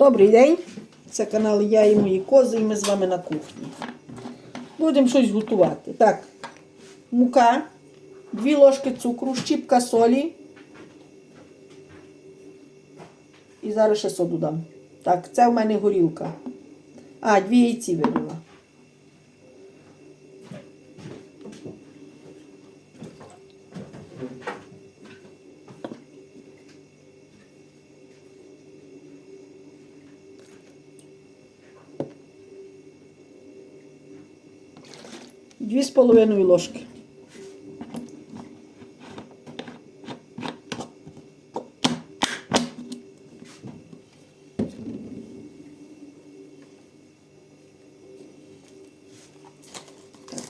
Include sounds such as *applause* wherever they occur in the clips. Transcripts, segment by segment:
Добрий день! Це канал Я і мої кози, і ми з вами на кухні. Будемо щось готувати. Так, мука, 2 ложки цукру, щіпка солі. І зараз ще соду дам. Так, це в мене горілка. А, дві яйці вибила. Дві з половиною ложки.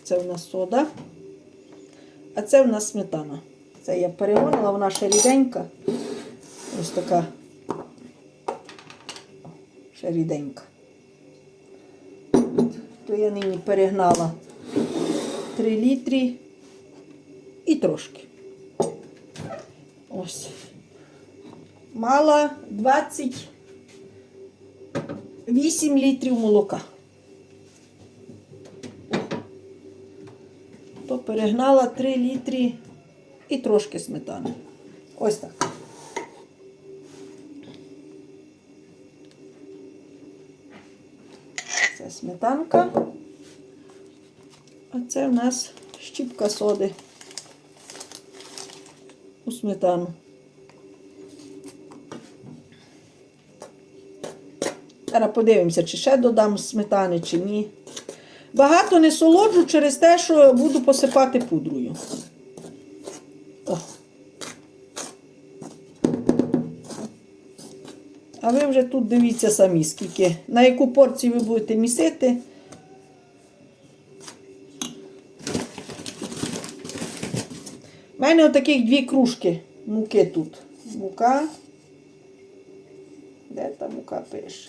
Це у нас сода. А це у нас сметана. Це я перегонила, вона ще ріденька. Ось така. Ще ріденька. То я нині перегнала 3 літрі і трошки. Ось. Мала 28 літрів молока. То перегнала 3 літрі і трошки сметани. Ось так. Це сметанка. А це в нас щіпка соди у сметану. Зараз подивимося, чи ще додам сметани, чи ні. Багато не солоджу через те, що буду посипати пудрою. О. А ви вже тут дивіться самі, скільки, на яку порцію ви будете місити. У мене отаких дві кружки муки тут. Мука. Де та мука пише?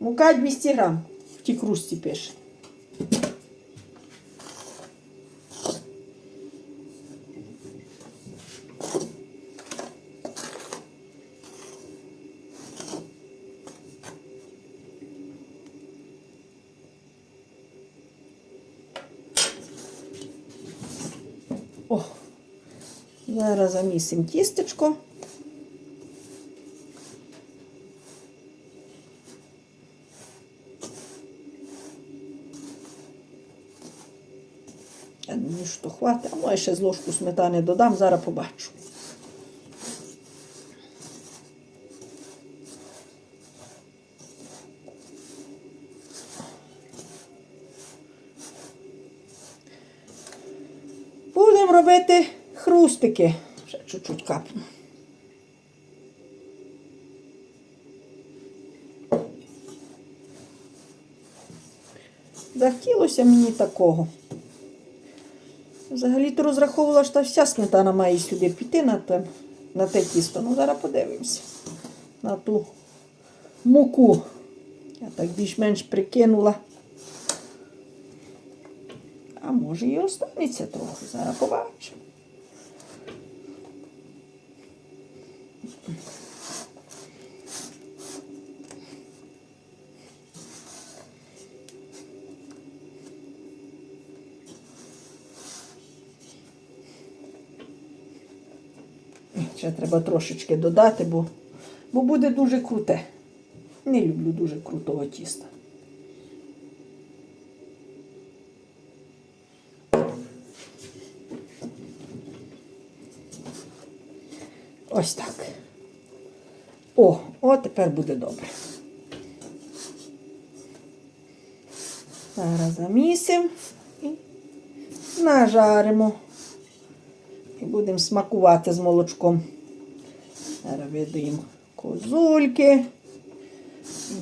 Мука 200 грам. В тій кружці пише. Зараз замісимо тістечко. Я думаю, що хватить, а може ще з ложку сметани додам, зараз побачу. Будемо робити хрустики. Ще чуть-чуть капну. Захотілося мені такого. Взагалі-то розраховувала, що вся сметана має сюди піти на те, на те тісто. Ну, зараз подивимося на ту муку. Я так більш-менш прикинула. А може і останеться трохи. Зараз побачимо. Ще треба трошечки додати, бо, бо буде дуже круте. Не люблю дуже крутого тіста. Ось так. О, о, тепер буде добре. Зараз замісимо і нажаримо. Будемо смакувати з молочком. Зараз видаємо козульки.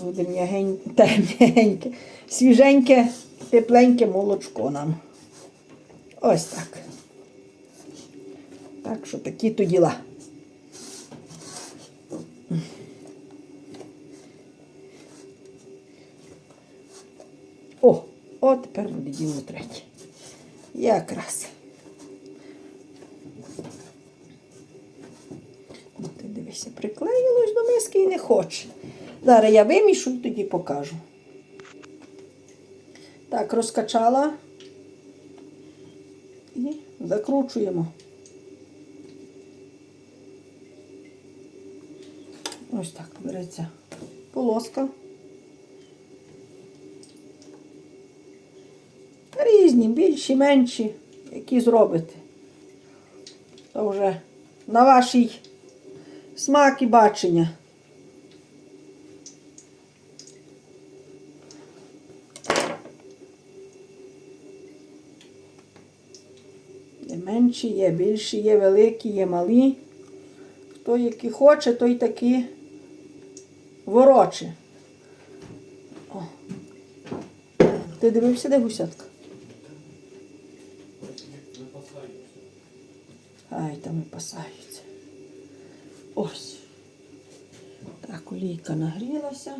Буде *laughs* м'ягеньке, свіженьке, тепленьке молочко нам. Ось так. Так що такі то діла. О, о, тепер буде діло третє. Якраз. Дивися, приклеїлось до миски і не хоче. Зараз я вимішу і тоді покажу. Так, розкачала і закручуємо. Ось так береться полоска. Різні, більші, менші, які зробите. То вже на вашій смак і бачення. Є менші, є більші, є великі, є малі. Хто які хоче, той такі вороче. О. Ти дивився, де гусятка? Ай, там і пасаються. Ось. Так, олійка нагрілася.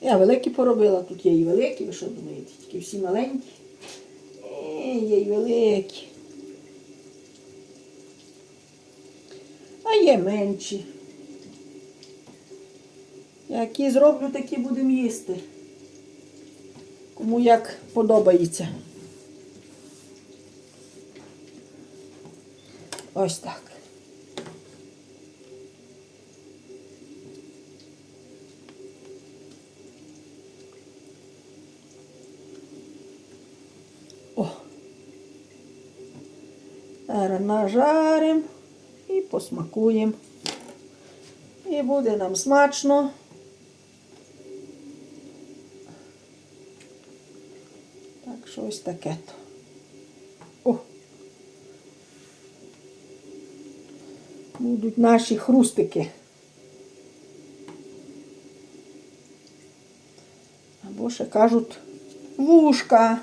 Я великі поробила, тут є і великі, ви що думаєте? Тільки всі маленькі. Е, Є і великі. А є менші. Які зроблю, такі будемо їсти. Кому як подобається. Ось так. О. Зараз нажаримо і посмакуємо. І буде нам смачно. Так, що ось таке то. О! Будуть наші хрустики. Або ще кажуть вушка.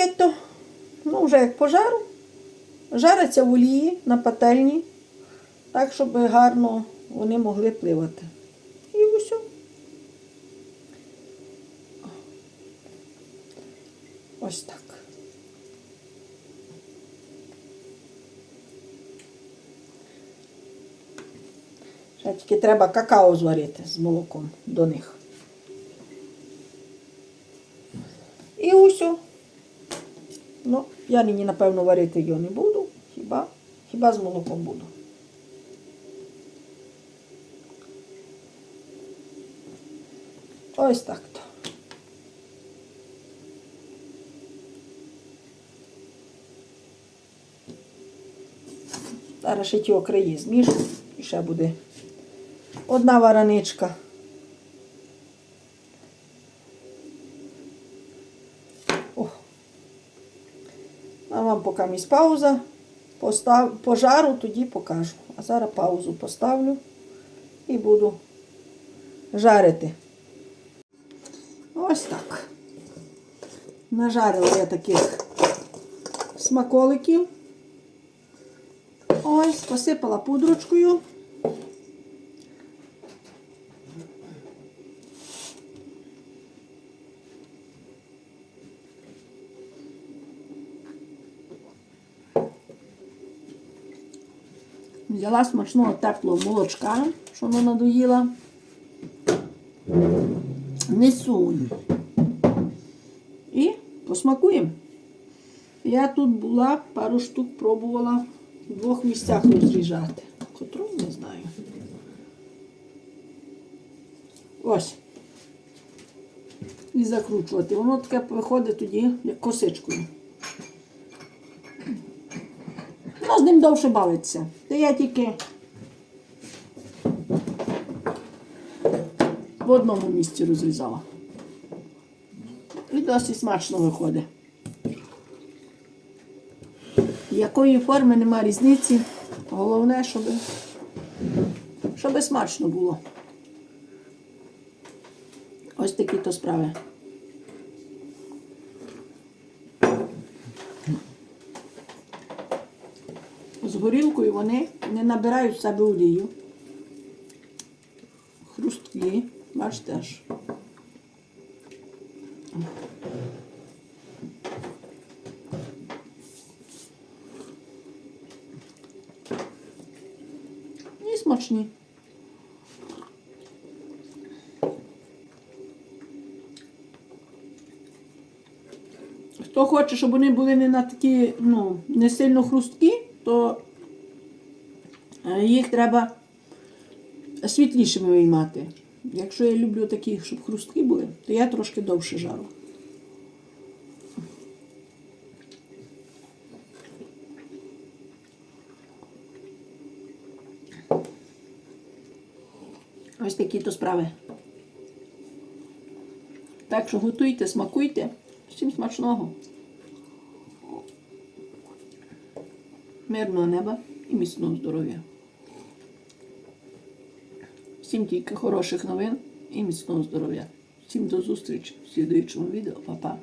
Та й таке то, ну, вже як пожару. Жариться в олії на пательні, так, щоб гарно вони могли пливати. І усе. Ось так. Ще тільки треба какао зварити з молоком до них. І усе. Ну, я нині, напевно, варити його не буду. Хіба, хіба з молоком буду. Ось так то. Зараз ще ті окриї змішу і ще буде одна вараничка. Поки місь пауза. Постав, пожару тоді покажу. А зараз паузу поставлю і буду жарити. Ось так. Нажарила я таких смаколиків. Ось, посипала пудрочкою. Взяла смачного теплого молочка, що вона надоїла. Несу. І посмакуємо. Я тут була, пару штук пробувала в двох місцях розріжати. Котру не знаю. Ось. І закручувати. Воно таке виходить тоді, як косичкою. Ну, з ним довше бавиться. Та я тільки в одному місці розрізала. І досить смачно виходить. Якої форми нема різниці. Головне, щоб, щоб смачно було. Ось такі то справи. З горілкою вони не набирають в себе олію. Хрусткі, бачите аж. І смачні. Хто хоче, щоб вони були не на такі, ну, не сильно хрусткі, то їх треба світлішими виймати. Якщо я люблю такі, щоб хрусткі були, то я трошки довше жару. Ось такі то справи. Так що готуйте, смакуйте. Всім смачного. Мирного неба і міцного здоров'я. Всім тільки хороших новин і міцного здоров'я. Всім до зустрічі в слідуючому відео. Па-па.